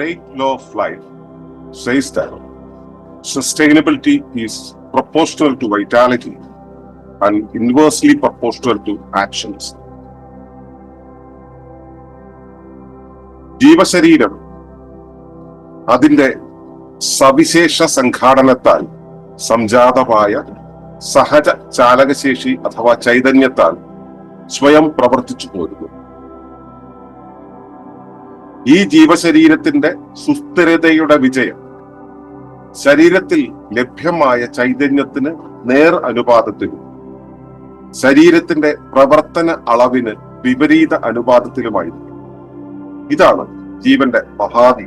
great law of life says that sustainability is proportional to vitality and inversely proportional to actions. ജീവശരീരം അതിന്റെ സവിശേഷ സംഘാടനത്താൽ സംജാതമായ സഹജ ചാലകശേഷി അഥവാ ചൈതന്യത്താൽ സ്വയം പ്രവർത്തിച്ചു പോരുന്നു ഈ ജീവശരീരത്തിന്റെ സുസ്ഥിരതയുടെ വിജയം ശരീരത്തിൽ ലഭ്യമായ ചൈതന്യത്തിന് നേർ അനുപാതത്തിലും ശരീരത്തിന്റെ പ്രവർത്തന അളവിന് വിപരീത അനുപാതത്തിലുമായിരിക്കും ഇതാണ് ജീവന്റെ മഹാദി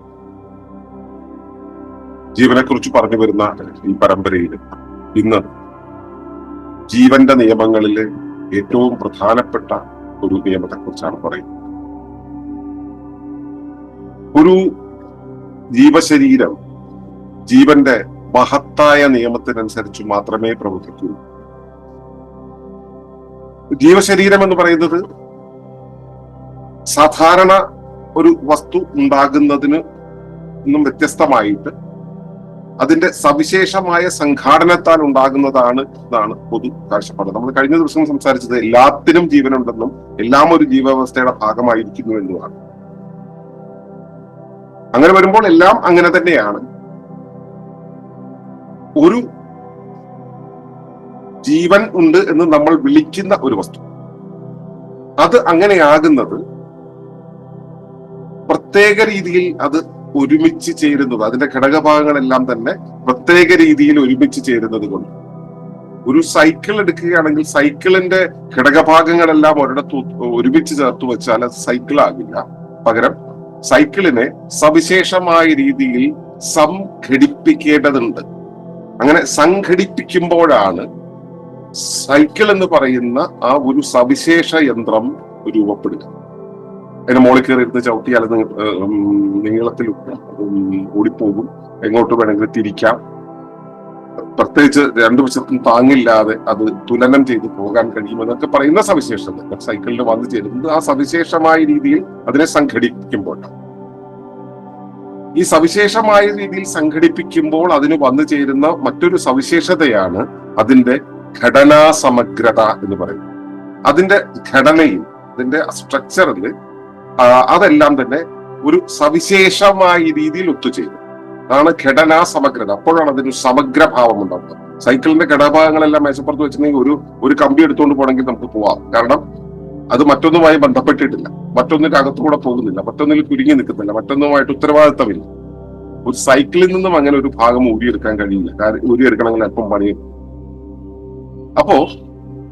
ജീവനെക്കുറിച്ച് പറഞ്ഞു വരുന്ന ഈ പരമ്പരയിൽ ഇന്ന് ജീവന്റെ നിയമങ്ങളിൽ ഏറ്റവും പ്രധാനപ്പെട്ട ഒരു നിയമത്തെക്കുറിച്ചാണ് പറയുന്നത്. ഒരു ജീവശരീരം ജീവന്റെ മഹത്തായ നിയമത്തിനനുസരിച്ച് മാത്രമേ പ്രവർത്തിക്കൂ. ജീവശരീരം എന്ന് പറയുന്നത് സാധാരണ ഒരു വസ്തു ഉണ്ടാകുന്നതിന് നിന്നും വ്യത്യസ്തമായിട്ട് അതിന്റെ സവിശേഷമായ സംഘാടനത്താൽ ഉണ്ടാകുന്നതാണ് എന്നാണ് പൊതു കാഴ്ചപ്പാട്. നമ്മൾ കഴിഞ്ഞ ദിവസം സംസാരിച്ചത് എല്ലാത്തിനും ജീവനുണ്ടെന്നും എല്ലാം ഒരു ജീവവ്യവസ്ഥയുടെ ഭാഗമായിരിക്കുന്നു എന്നുമാണ്. അങ്ങനെ വരുമ്പോൾ എല്ലാം അങ്ങനെ തന്നെയാണ്. ഒരു ജീവൻ ഉണ്ട് എന്ന് നമ്മൾ വിളിക്കുന്ന ഒരു വസ്തു. അത് അങ്ങനെയാകുന്നത് പ്രത്യേക രീതിയിൽ അത് ഒരുമിച്ച് ചേരുന്നത് അതിന്റെ ഘടകഭാഗങ്ങളെല്ലാം തന്നെ പ്രത്യേക രീതിയിൽ ഒരുമിച്ച് ചേരുന്നത് കൊണ്ട്. ഒരു സൈക്കിൾ എടുക്കുകയാണെങ്കിൽ സൈക്കിളിന്റെ ഘടകഭാഗങ്ങളെല്ലാം ഒരിടത്ത് ഒരുമിച്ച് ചേർത്ത് വെച്ചാൽ അത് സൈക്കിൾ ആകില്ല. പകരം സൈക്കിളിനെ സവിശേഷമായ രീതിയിൽ സംഘടിപ്പിക്കേണ്ടതുണ്ട്. അങ്ങനെ സംഘടിപ്പിക്കുമ്പോഴാണ് സൈക്കിൾ എന്ന് പറയുന്ന ആ ഒരു സവിശേഷ യന്ത്രം രൂപപ്പെടുക. അതിന്റെ മോളിൽ കയറി ഇരുന്ന് ചവിട്ടിയാൽ നീളത്തിൽ ഓടിപ്പോകും. എങ്ങോട്ട് വേണമെങ്കിലും തിരിക്കാം. പ്രത്യേകിച്ച് രണ്ടു വശത്തും താങ്ങില്ലാതെ അത് തുലനം ചെയ്ത് പോകാൻ കഴിയുമെന്നൊക്കെ പറയുന്ന സവിശേഷത. സൈക്കിളിൽ വന്നു ചേരുന്നത് ആ സവിശേഷമായ രീതിയിൽ അതിനെ സംഘടിപ്പിക്കുമ്പോൾ. ഈ സവിശേഷമായ രീതിയിൽ സംഘടിപ്പിക്കുമ്പോൾ അതിന് വന്നു ചേരുന്ന മറ്റൊരു സവിശേഷതയാണ് അതിന്റെ ഘടനാ സമഗ്രത എന്ന് പറയുന്നത്. അതിന്റെ ഘടനയും അതിന്റെ സ്ട്രക്ചറിൽ അതെല്ലാം തന്നെ ഒരു സവിശേഷമായ രീതിയിൽ ഒത്തുചേരും അതാണ് ഘടനാ സമഗ്രത. അപ്പോഴാണ് അതിന് സമഗ്രഭാവം ഉണ്ടാവുന്നത്. സൈക്കിളിന്റെ ഘടകഭാഗങ്ങളെല്ലാം മേശപ്പുറത്ത് വെച്ചിട്ടുണ്ടെങ്കിൽ ഒരു ഒരു കമ്പി എടുത്തുകൊണ്ട് പോകണമെങ്കിൽ നമുക്ക് പോവാം. കാരണം അത് മറ്റൊന്നുമായി ബന്ധപ്പെട്ടിട്ടില്ല. മറ്റൊന്നിന്റെ അകത്തുകൂടെ പോകുന്നില്ല. മറ്റൊന്നിൽ കുരുങ്ങി നിൽക്കുന്നില്ല. മറ്റൊന്നുമായിട്ട് ഉത്തരവാദിത്തമില്ല. ഒരു സൈക്കിളിൽ നിന്നും അങ്ങനെ ഒരു ഭാഗം ഊരിയെടുക്കാൻ കഴിയില്ല. ഊരിയെടുക്കണമെങ്കിൽ അല്പം പണിയും അപ്പോ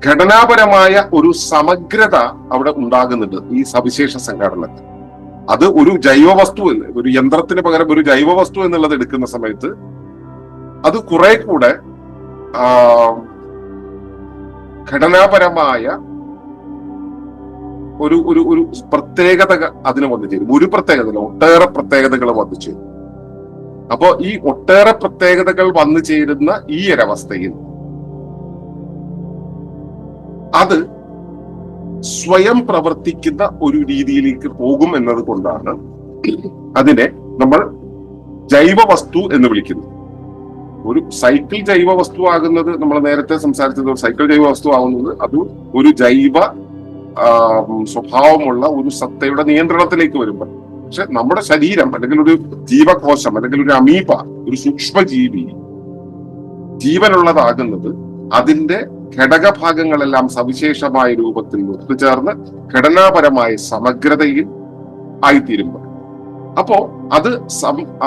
ഘടനാപരമായ ഒരു സമഗ്രത അവിടെ ഉണ്ടാകുന്നുണ്ട് ഈ സവിശേഷ സംഘടനത്തിൽ. അത് ഒരു ജൈവ വസ്തു ഒരു യന്ത്രത്തിന് പകരം ഒരു ജൈവ വസ്തു എന്നുള്ളത് എടുക്കുന്ന സമയത്ത് അത് കുറെ കൂടെ ഘടനാപരമായ ഒരു ഒരു ഒരു പ്രത്യേകത അതിന് വന്നു ചേരും. ഒരു പ്രത്യേകത ഒട്ടേറെ പ്രത്യേകതകൾ വന്നു ചേരും. അപ്പോ ഈ ഒട്ടേറെ പ്രത്യേകതകൾ വന്നു ചേരുന്ന ഈ ഒരവസ്ഥയിൽ അത് സ്വയം പ്രവർത്തിക്കുന്ന ഒരു രീതിയിലേക്ക് പോകും എന്നത് കൊണ്ടാണ് അതിനെ നമ്മൾ ജൈവ വസ്തു എന്ന് വിളിക്കുന്നത്. ഒരു സൈക്കിൾ ജൈവ വസ്തു ആകുന്നത് നമ്മൾ നേരത്തെ സംസാരിച്ചത് സൈക്കിൾ ജൈവ വസ്തു ആകുന്നത് അത് ഒരു ജൈവ സ്വഭാവമുള്ള ഒരു സത്തയുടെ നിയന്ത്രണത്തിലേക്ക് വരുമ്പോൾ. പക്ഷെ നമ്മുടെ ശരീരം അല്ലെങ്കിൽ ഒരു ജീവകോശം അല്ലെങ്കിൽ ഒരു അമീപ ഒരു സൂക്ഷ്മജീവി ജീവനുള്ളതാകുന്നത് അതിന്റെ ഘടകഭാഗങ്ങളെല്ലാം സവിശേഷമായ രൂപത്തിൽ ഒത്തുചേർന്ന് ഘടനാപരമായ സമഗ്രതയിൽ ആയിത്തീരുമ്പോൾ. അപ്പോ അത്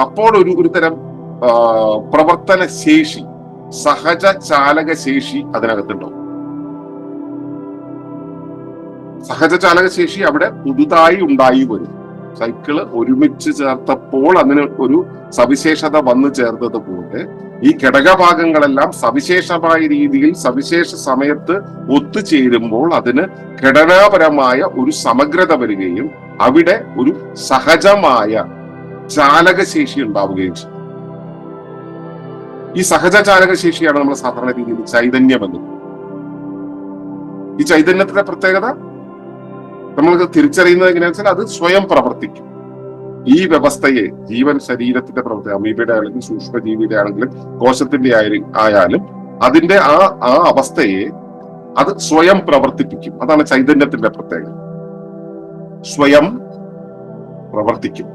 അപ്പോൾ ഒരു ഒരു തരം പ്രവർത്തന ശേഷി സഹജ ചാലക ശേഷി അതിനകത്തുണ്ടാവും. സഹജ ചാലക ശേഷി അവിടെ പുതുതായി ഉണ്ടായി വരും സൈക്കിൾ ഒരുമിച്ച് ചേർത്തപ്പോൾ അതിന് ഒരു സവിശേഷത വന്നു ചേർത്തതുപോലെ ഈ ഘടകഭാഗങ്ങളെല്ലാം സവിശേഷമായ രീതിയിൽ സവിശേഷ സമയത്ത് ഒത്തുചേരുമ്പോൾ അതിന് ഘടനാപരമായ ഒരു സമഗ്രത വരികയും അവിടെ ഒരു സഹജമായ ചാലകശേഷി ഉണ്ടാവുകയും ചെയ്യും. ഈ സഹജ ചാലകശേഷിയാണ് നമ്മൾ സാധാരണ രീതിയിൽ ചൈതന്യം എന്ന് ഈ ചൈതന്യത്തിന്റെ പ്രത്യേകത നമ്മൾക്ക് തിരിച്ചറിയുന്നത് എങ്ങനെയാണെന്ന് വെച്ചാൽ അത് സ്വയം പ്രവർത്തിക്കും. ഈ വ്യവസ്ഥയെ ജീവൻ ശരീരത്തിന്റെ പ്രവർത്തി അമീബയുടെ ആണെങ്കിലും സൂക്ഷ്മജീവിയുടെ ആണെങ്കിലും കോശത്തിന്റെ ആയാലും അതിന്റെ ആ ആ അവസ്ഥയെ അത് സ്വയം പ്രവർത്തിപ്പിക്കും. അതാണ് ചൈതന്യത്തിന്റെ പ്രത്യേകത. സ്വയം പ്രവർത്തിക്കും.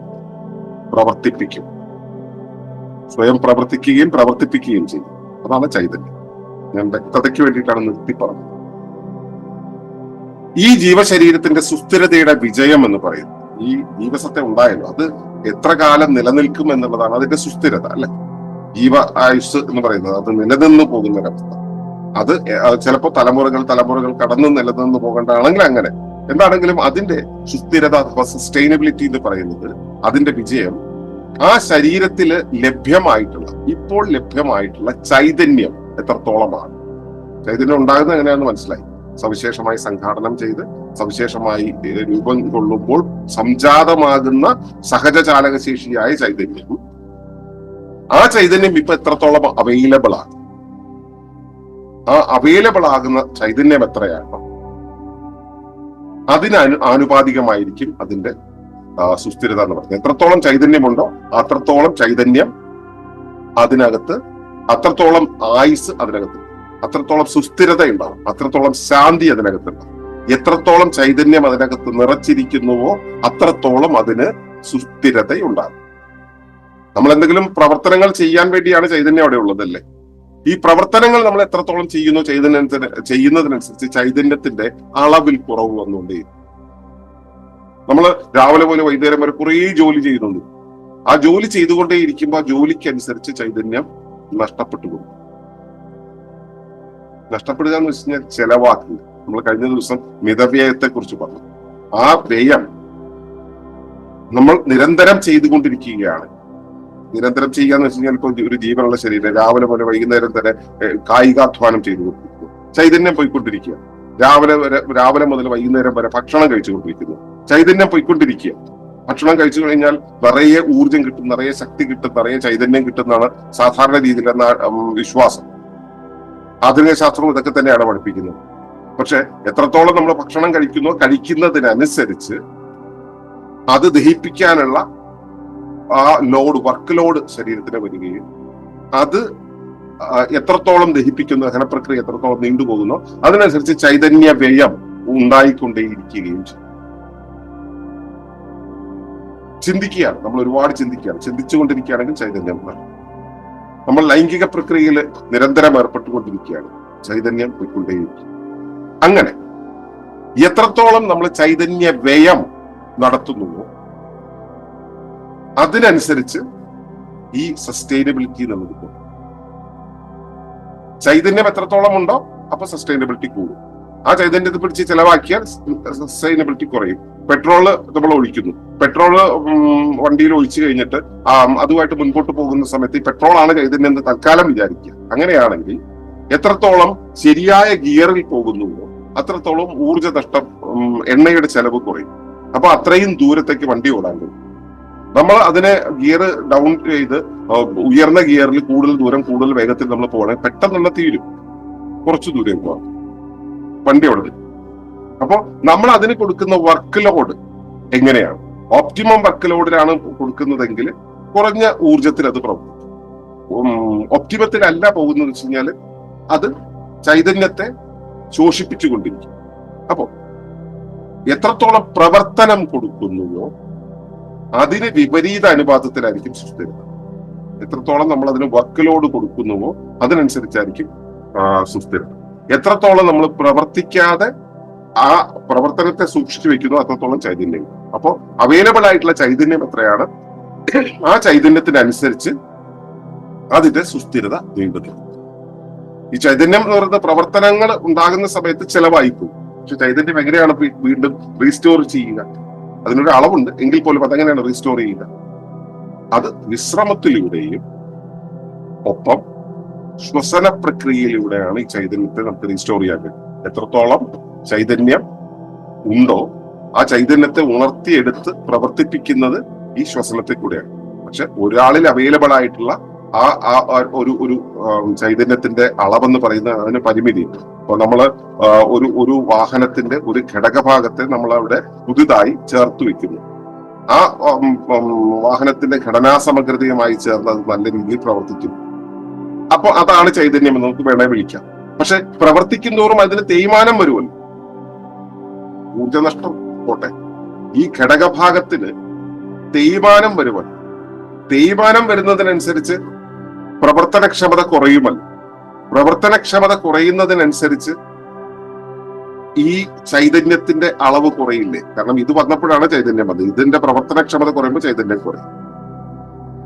പ്രവർത്തിപ്പിക്കും. സ്വയം പ്രവർത്തിക്കുകയും പ്രവർത്തിപ്പിക്കുകയും ചെയ്യും. അതാണ് ചൈതന്യം. ഞാൻ വ്യക്തതയ്ക്ക് വേണ്ടിയിട്ടാണ് നിർത്തി പറഞ്ഞത് ഈ ജീവശരീരത്തിന്റെ സുസ്ഥിരതയുടെ വിജയം എന്ന് പറയുന്നത് ഈ ജീവസത്തെ ഉണ്ടായല്ലോ. അത് എത്ര കാലം നിലനിൽക്കും എന്നുള്ളതാണ് അതിന്റെ സുസ്ഥിരത അല്ലെ? ജീവ ആയുസ് എന്ന് പറയുന്നത് അത് നിലനിന്ന് പോകുന്ന ഒരവസ്ഥ അത് ചിലപ്പോൾ തലമുറകൾ തലമുറകൾ കടന്ന് നിലനിന്ന് പോകേണ്ടതാണെങ്കിൽ അങ്ങനെ. എന്താണെങ്കിലും അതിന്റെ സുസ്ഥിരത അഥവാ സസ്റ്റൈനബിലിറ്റി എന്ന് പറയുന്നത് അതിന്റെ വിജയം ആ ശരീരത്തിൽ ലഭ്യമായിട്ടുള്ള ഇപ്പോൾ ലഭ്യമായിട്ടുള്ള ചൈതന്യം എത്രത്തോളമാണ്. ചൈതന്യം ഉണ്ടാകുന്നത് എങ്ങനെയാണെന്ന് മനസ്സിലായി. സവിശേഷമായി സംഘാടനം ചെയ്ത് സവിശേഷമായി രൂപം കൊള്ളുമ്പോൾ സംജാതമാകുന്ന സഹജ ചാലകശേഷിയായ ചൈതന്യം. ആ ചൈതന്യം ഇപ്പൊ എത്രത്തോളം അവൈലബിൾ ആണ്? ആ അവൈലബിൾ ആകുന്ന ചൈതന്യം എത്രയാണ്? അതിന് അനു ആനുപാതികമായിരിക്കും അതിന്റെ സുസ്ഥിരത എന്ന് പറയുന്നത്. എത്രത്തോളം ചൈതന്യമുണ്ടോ അത്രത്തോളം ചൈതന്യം അതിനകത്ത് അത്രത്തോളം ആയുസ് അതിനകത്ത് അത്രത്തോളം സുസ്ഥിരത ഉണ്ടാവും അത്രത്തോളം ശാന്തി അതിനകത്തുണ്ടാവും. എത്രത്തോളം ചൈതന്യം അതിനകത്ത് നിറച്ചിരിക്കുന്നുവോ അത്രത്തോളം അതിന് സുസ്ഥിരതയുണ്ടാകും. നമ്മൾ എന്തെങ്കിലും പ്രവർത്തനങ്ങൾ ചെയ്യാൻ വേണ്ടിയാണ് ചൈതന്യം അവിടെ ഉള്ളതല്ലേ? ഈ പ്രവർത്തനങ്ങൾ നമ്മൾ എത്രത്തോളം ചെയ്യുന്നു ചൈതന്യത്തിന് ചെയ്യുന്നതിനനുസരിച്ച് ചൈതന്യത്തിന്റെ അളവിൽ കുറവ് വന്നുകൊണ്ടേ നമ്മൾ രാവിലെ പോലെ വൈകുന്നേരം വരെ കുറേ ജോലി ചെയ്യുന്നുണ്ട്. ആ ജോലി ചെയ്തുകൊണ്ടേ ഇരിക്കുമ്പോൾ ആ ജോലിക്കനുസരിച്ച് ചൈതന്യം നഷ്ടപ്പെട്ടു പോകും നഷ്ടപ്പെടുക എന്ന് വെച്ച് കഴിഞ്ഞാൽ ചെലവാക്കുക നമ്മൾ കഴിഞ്ഞ ദിവസം മിതവ്യയത്തെ കുറിച്ച് പറഞ്ഞു. ആ വ്യയം നമ്മൾ നിരന്തരം ചെയ്തുകൊണ്ടിരിക്കുകയാണ്. നിരന്തരം ചെയ്യുക എന്ന് വെച്ച് കഴിഞ്ഞാൽ ഇപ്പോൾ ഒരു ജീവനുള്ള ശരീരം രാവിലെ മുതൽ വൈകുന്നേരം തന്നെ കായികാധ്വാനം ചെയ്തുകൊണ്ടിരിക്കുന്നു. ചൈതന്യം പോയിക്കൊണ്ടിരിക്കുക രാവിലെ വരെ രാവിലെ മുതൽ വൈകുന്നേരം വരെ ഭക്ഷണം കഴിച്ചുകൊണ്ടിരിക്കുന്നു. ചൈതന്യം പോയിക്കൊണ്ടിരിക്കുക ഭക്ഷണം കഴിച്ചു കഴിഞ്ഞാൽ നിറയെ ഊർജം കിട്ടും നിറയെ ശക്തി കിട്ടും നിറയെ ചൈതന്യം കിട്ടുന്നതാണ് സാധാരണ രീതിയിലുള്ള വിശ്വാസം. ആധുനിക ശാസ്ത്രം ഇതൊക്കെ തന്നെയാണ് പഠിപ്പിക്കുന്നത്. പക്ഷെ എത്രത്തോളം നമ്മൾ ഭക്ഷണം കഴിക്കുന്നു കഴിക്കുന്നതിനനുസരിച്ച് അത് ദഹിപ്പിക്കാനുള്ള ആ ലോഡ് വർക്ക് ലോഡ് ശരീരത്തിന് വരികയും അത് എത്രത്തോളം ദഹിപ്പിക്കുന്നു ദഹനപ്രക്രിയ എത്രത്തോളം നീണ്ടുപോകുന്നു അതിനനുസരിച്ച് ചൈതന്യ വ്യയം ഉണ്ടായിക്കൊണ്ടേയിരിക്കുകയും ചെയ്യും. ചിന്തിക്കുകയാണ്. നമ്മൾ ഒരുപാട് ചിന്തിക്കുകയാണ്. ചിന്തിച്ചുകൊണ്ടിരിക്കുകയാണെങ്കിൽ ചൈതന്യം ഉണ്ടാകും. നമ്മൾ ലൈംഗിക പ്രക്രിയയിൽ നിരന്തരം ഏർപ്പെട്ടുകൊണ്ടിരിക്കുകയാണ്. ചൈതന്യം പോയിക്കൊണ്ടേയിരിക്കും. അങ്ങനെ എത്രത്തോളം നമ്മൾ ചൈതന്യ വ്യയം നടത്തുന്നുവോ അതിനനുസരിച്ച് ഈ സസ്റ്റൈനബിലിറ്റി എന്നുള്ളത് കൂടും ചൈതന്യം എത്രത്തോളം ഉണ്ടോ അപ്പൊ സസ്റ്റൈനബിലിറ്റി കൂടും. ആ ചൈതന്യത്തെ പിടിച്ച് ചെലവാക്കിയാൽ സസ്റ്റൈനബിലിറ്റി കുറയും. പെട്രോൾ നമ്മൾ ഒഴിക്കുന്നു. പെട്രോൾ വണ്ടിയിൽ ഒഴിച്ചു കഴിഞ്ഞിട്ട് അതുമായിട്ട് മുൻപോട്ട് പോകുന്ന സമയത്ത് ഈ പെട്രോൾ ആണ് ചൈതന്യം തൽക്കാലം വിചാരിക്കുക. അങ്ങനെയാണെങ്കിൽ എത്രത്തോളം ശരിയായ ഗിയറിൽ പോകുന്നുവോ അത്രത്തോളം ഊർജ നഷ്ടം എണ്ണയുടെ ചെലവ് കുറയും. അപ്പൊ അത്രയും ദൂരത്തേക്ക് വണ്ടി ഓടാൻ കഴിയും. നമ്മൾ അതിനെ ഗിയർ ഡൗൺ ചെയ്ത് ഉയർന്ന ഗിയറിൽ കൂടുതൽ ദൂരം കൂടുതൽ വേഗത്തിൽ നമ്മൾ പോകണമെങ്കിൽ പെട്ടെന്നുള്ള തീരും. കുറച്ചു ദൂരം പോകാം വണ്ടി അവിടെ നിൽക്കും. അപ്പോ നമ്മൾ അതിന് കൊടുക്കുന്ന വർക്ക് ലോഡ് എങ്ങനെയാണ്? ഓപ്റ്റിമം വർക്ക് ലോഡിലാണ് കൊടുക്കുന്നതെങ്കിൽ കുറഞ്ഞ ഊർജത്തിൽ അത് പ്രവർത്തിക്കും. ഒപ്റ്റിമത്തിലല്ല പോകുന്നത് വെച്ച് കഴിഞ്ഞാൽ അത് ചൈതന്യത്തെ ശോഷിപ്പിച്ചുകൊണ്ടിരിക്കും അപ്പോൾ എത്രത്തോളം പ്രവർത്തനം കൊടുക്കുന്നുവോ അതിന് വിപരീത അനുപാതത്തിലായിരിക്കും സുസ്ഥിരത. എത്രത്തോളം നമ്മൾ അതിന് വർക്ക് ലോഡ് കൊടുക്കുന്നുവോ അതിനനുസരിച്ചായിരിക്കും സുസ്ഥിരത. എത്രത്തോളം നമ്മൾ പ്രവർത്തിക്കാതെ ആ പ്രവർത്തനത്തെ സൂക്ഷിച്ചു വെക്കുന്നു അത്രത്തോളം ചൈതന്യം. അപ്പോൾ അവൈലബിൾ ആയിട്ടുള്ള ചൈതന്യം എത്രയാണ്? ആ ചൈതന്യത്തിനനുസരിച്ച് അതിന്റെ സുസ്ഥിരത വീണ്ടും ഈ ചൈതന്യം എന്ന് പറയുന്ന പ്രവർത്തനങ്ങൾ ഉണ്ടാകുന്ന സമയത്ത് ചെലവായി പോകും പക്ഷെ ചൈതന്യം എങ്ങനെയാണ് വീണ്ടും റീസ്റ്റോർ ചെയ്യുക? അതിനൊരു അളവുണ്ട്. എങ്കിൽ പോലും അതെങ്ങനെയാണ് റീസ്റ്റോർ ചെയ്യുക? അത് വിശ്രമത്തിലൂടെയും ഒപ്പം ശ്വസന പ്രക്രിയയിലൂടെയാണ് ഈ ചൈതന്യത്തെ നമുക്ക് റീസ്റ്റോർ ചെയ്യാൻ കഴിയും എത്രത്തോളം? ചൈതന്യം ഉണ്ടോ? ആ ചൈതന്യത്തെ ഉണർത്തിയെടുത്ത് പ്രവർത്തിപ്പിക്കുന്നത് ഈ ശ്വസനത്തിൽ കൂടെയാണ്. പക്ഷെ ഒരാളിൽ അവൈലബിൾ ആയിട്ടുള്ള ആ ആ ഒരു ഒരു ചൈതന്യത്തിന്റെ അളവെന്ന് പറയുന്ന അതിന് പരിമിതിയുണ്ട് അപ്പൊ നമ്മൾ ഒരു ഒരു വാഹനത്തിന്റെ ഒരു ഘടകഭാഗത്തെ നമ്മൾ അവിടെ പുതുതായി ചേർത്ത് വെക്കുന്നു. ആ വാഹനത്തിന്റെ ഘടനാ സമഗ്രതയുമായി ചേർന്ന് അത് നല്ല രീതിയിൽ പ്രവർത്തിക്കുന്നു. അപ്പൊ അതാണ് ചൈതന്യം എന്ന് നമുക്ക് വേണേ വിളിക്കാം. പക്ഷെ പ്രവർത്തിക്കുന്നതോറും അതിന് തേയ്മാനം വരുമല്ലോ. ഊർജനഷ്ടം പോട്ടെ. ഈ ഘടകഭാഗത്തിന് തേയ്മാനം വരുമല്ലോ തേയ്മാനം വരുന്നതിനനുസരിച്ച് പ്രവർത്തനക്ഷമത കുറയുമല്ലോ. പ്രവർത്തനക്ഷമത കുറയുന്നതിനനുസരിച്ച് ഈ ചൈതന്യത്തിന്റെ അളവ് കുറയില്ലേ? കാരണം ഇത് വന്നപ്പോഴാണ് ചൈതന്യം വന്നത്. ഇതിന്റെ പ്രവർത്തനക്ഷമത കുറയുമ്പോൾ ചൈതന്യം കുറയും.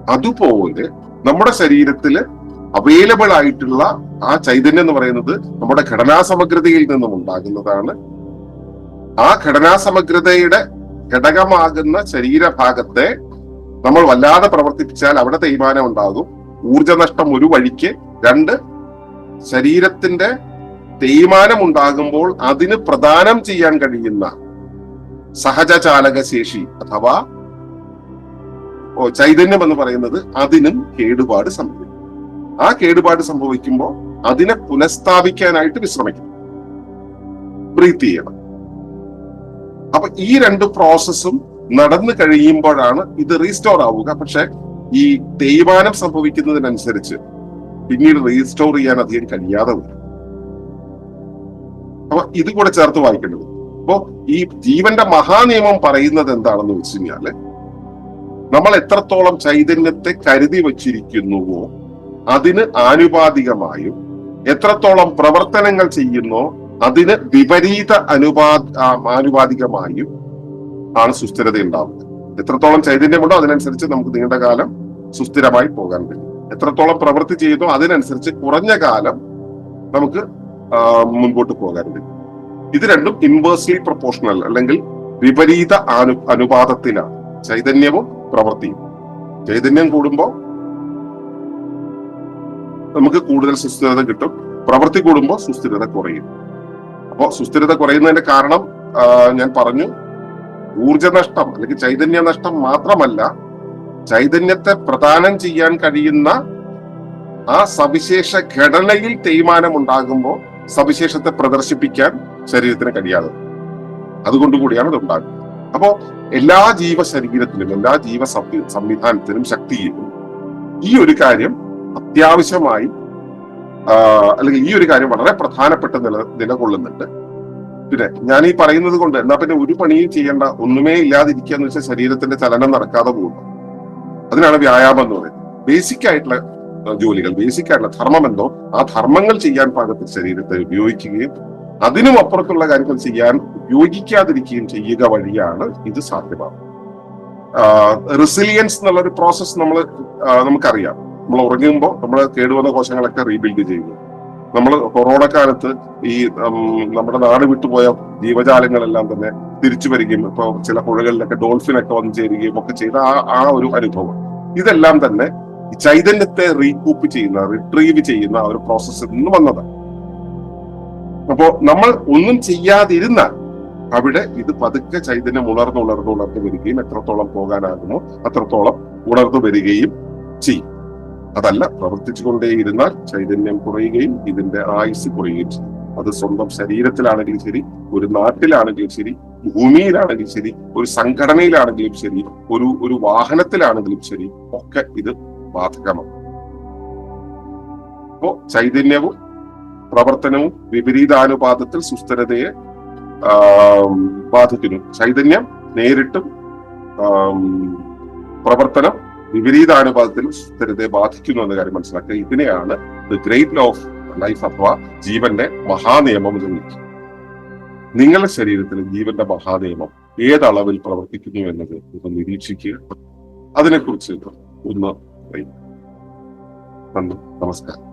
അതുപോലെ നമ്മുടെ ശരീരത്തിൽ അവൈലബിൾ ആയിട്ടുള്ള ആ ചൈതന്യം എന്ന് പറയുന്നത് നമ്മുടെ ഘടനാ സമഗ്രതയിൽ നിന്നും ഉണ്ടാകുന്നതാണ് ആ ഘടനാ സമഗ്രതയുടെ ഘടകമാകുന്ന ശരീരഭാഗത്തെ നമ്മൾ വല്ലാതെ പ്രവർത്തിപ്പിച്ചാൽ അവിടെ തേയ്മാനം ഉണ്ടാകും. ഊർജനഷ്ടം ഒരു വഴിക്ക് രണ്ട് ശരീരത്തിന്റെ തേയ്മാനം ഉണ്ടാകുമ്പോൾ അതിന് പ്രദാനം ചെയ്യാൻ കഴിയുന്ന സഹജചാലക ശേഷി അഥവാ ചൈതന്യം എന്ന് പറയുന്നത് അതിനും കേടുപാട് സംഭവിക്കും. ആ കേടുപാട് സംഭവിക്കുമ്പോൾ അതിനെ പുനഃസ്ഥാപിക്കാനായിട്ട് വിശ്രമിക്കണം. ബ്രീത്ത് ചെയ്യണം. അപ്പൊ ഈ രണ്ട് പ്രോസസ്സും നടന്നു കഴിയുമ്പോഴാണ് ഇത് റീസ്റ്റോർ ആവുക. പക്ഷെ ഈ തേയ്മാനം സംഭവിക്കുന്നതിനനുസരിച്ച് പിന്നീട് റീസ്റ്റോർ ചെയ്യാൻ അധികം കഴിയാതെ വരും. അപ്പൊ ഇത് കൂടെ ചേർത്ത് വായിക്കേണ്ടത്. അപ്പോ ഈ ജീവന്റെ മഹാനിയമം പറയുന്നത് എന്താണെന്ന് വെച്ച് കഴിഞ്ഞാൽ നമ്മൾ എത്രത്തോളം ചൈതന്യത്തെ കരുതി വച്ചിരിക്കുന്നുവോ അതിന് ആനുപാതികമായും എത്രത്തോളം പ്രവർത്തനങ്ങൾ ചെയ്യുന്നോ അതിന് വിപരീത അനുപാ ആനുപാതികമായും ആണ് സുസ്ഥിരത ഉണ്ടാവുന്നത്. എത്രത്തോളം ചൈതന്യമുണ്ടോ അതിനനുസരിച്ച് നമുക്ക് നീണ്ട കാലം സുസ്ഥിരമായി പോകാൻ കഴിയും. എത്രത്തോളം പ്രവൃത്തി ചെയ്യുന്നു അതിനനുസരിച്ച് കുറഞ്ഞ കാലം നമുക്ക് മുൻപോട്ട് പോകാൻ കഴിയും. ഇത് രണ്ടും ഇൻവേഴ്സ്ലി പ്രൊപ്പോർഷണൽ അല്ലെങ്കിൽ വിപരീത അനു അനുപാതത്തിലാണ് ചൈതന്യവും പ്രവൃത്തിയും. ചൈതന്യം കൂടുമ്പോൾ നമുക്ക് കൂടുതൽ സുസ്ഥിരത കിട്ടും. പ്രവൃത്തി കൂടുമ്പോൾ സുസ്ഥിരത കുറയും. അപ്പോൾ സുസ്ഥിരത കുറയുന്നതിന്റെ കാരണം ഞാൻ പറഞ്ഞു. ഊർജനഷ്ടം അല്ലെങ്കിൽ ചൈതന്യ നഷ്ടം മാത്രമല്ല ചൈതന്യത്തെ പ്രദാനം ചെയ്യാൻ കഴിയുന്ന ആ സവിശേഷ ഘടനയിൽ തേയ്മാനം ഉണ്ടാകുമ്പോൾ സവിശേഷത്തെ പ്രദർശിപ്പിക്കാൻ ശരീരത്തിന് കഴിയാതെ. അതുകൊണ്ടുകൂടിയാണ് അതുകൊണ്ട് കൂടിയാണ് ഇത് ഉണ്ടാകുന്നത്. അപ്പോ എല്ലാ ജീവശരീരത്തിലും എല്ലാ ജീവ സംവി- സംവിധാനത്തിനും ശക്തിയിലും ഈ ഒരു കാര്യം അത്യാവശ്യമായി അല്ലെങ്കിൽ ഈ ഒരു കാര്യം വളരെ പ്രധാനപ്പെട്ട നില നിലകൊള്ളുന്നുണ്ട്. പിന്നെ ഞാൻ ഈ പറയുന്നത് കൊണ്ട് എന്നാ പിന്നെ ഒരു പണിയും ചെയ്യേണ്ട ഒന്നുമേ ഇല്ലാതിരിക്കുക എന്ന് വെച്ചാൽ ശരീരത്തിന്റെ ചലനം നടക്കാതെ പോകുന്നു. അതിനാണ് വ്യായാമം എന്ന് പറയുന്നത്. ബേസിക് ആയിട്ടുള്ള ജോലികൾ ബേസിക് ആയിട്ടുള്ള ധർമ്മം എന്തോ ആ ധർമ്മങ്ങൾ ചെയ്യാൻ പാകത്തിൽ ശരീരത്തെ ഉപയോഗിക്കുകയും അതിനും അപ്പുറത്തുള്ള കാര്യങ്ങൾ ചെയ്യാൻ ഉപയോഗിക്കാതിരിക്കുകയും ചെയ്യുക വഴിയാണ് ഇത് സാധ്യമാകുന്നത്. റെസിലിയൻസ് എന്നുള്ള ഒരു പ്രോസസ് നമ്മൾ നമുക്കറിയാം. നമ്മൾ ഉറങ്ങുമ്പോൾ നമ്മൾ കേടുവന്ന കോശങ്ങളൊക്കെ റീബിൽഡ് ചെയ്യുന്നു. നമ്മൾ കൊറോണ കാലത്ത് ഈ നമ്മുടെ നാട് വിട്ടുപോയ ജീവജാലങ്ങളെല്ലാം തന്നെ തിരിച്ചു വരികയും ഇപ്പൊ ചില പുഴകളിലൊക്കെ ഡോൾഫിനൊക്കെ വന്നു ചേരുകയും ഒക്കെ ചെയ്ത ആ ആ ഒരു അനുഭവം. ഇതെല്ലാം തന്നെ ചൈതന്യത്തെ റീകൂപ്പ് ചെയ്യുന്ന റിട്രീവ് ചെയ്യുന്ന ഒരു പ്രോസസ്സിൽ നിന്ന് വന്നതാണ്. അപ്പോ നമ്മൾ ഒന്നും ചെയ്യാതിരുന്നാൽ അവിടെ ഇത് പതുക്കെ ചൈതന്യം ഉണർന്നുണർന്നുണർന്നു ഉണർന്ന് വരികയും എത്രത്തോളം പോകാനാകുമോ അത്രത്തോളം ഉണർന്നു വരികയും ചെയ്യും. അതല്ല പ്രവർത്തിച്ചുകൊണ്ടേയിരുന്നാൽ ചൈതന്യം കുറയുകയും ഇതിന്റെ ആയുസ് കുറയുകയും ചെയ്യും. അത് സ്വന്തം ശരീരത്തിലാണെങ്കിലും ശരി ഒരു നാട്ടിലാണെങ്കിലും ശരി ഭൂമിയിലാണെങ്കിലും ശരി ഒരു സംഘടനയിലാണെങ്കിലും ശരി ഒരു ഒരു വാഹനത്തിലാണെങ്കിലും ശരി ഒക്കെ ഇത് ബാധകമാണ്. അപ്പോ ചൈതന്യവും പ്രവർത്തനവും വിപരീതാനുപാതത്തിൽ സുസ്ഥിരതയെ ബാധിക്കുന്നു. ചൈതന്യം നേരിട്ടും ആം, പ്രവർത്തനം വിപരീതാനുപാതത്തിൽ സ്ഥിരതയെ ബാധിക്കുന്നു എന്ന കാര്യം മനസ്സിലാക്കുക. ഇതിനെയാണ് the great law of life അഥവാ ജീവന്റെ മഹാനിയമം എന്ന് വിളിക്കുന്നത്. നിങ്ങളുടെ ശരീരത്തിൽ ജീവന്റെ മഹാനിയമം ഏതളവിൽ പ്രവർത്തിക്കുന്നു എന്നത് ഒന്ന് നിരീക്ഷിക്കുക. അതിനെക്കുറിച്ച് ഒന്ന് പറയും നന്ദി. നമസ്കാരം.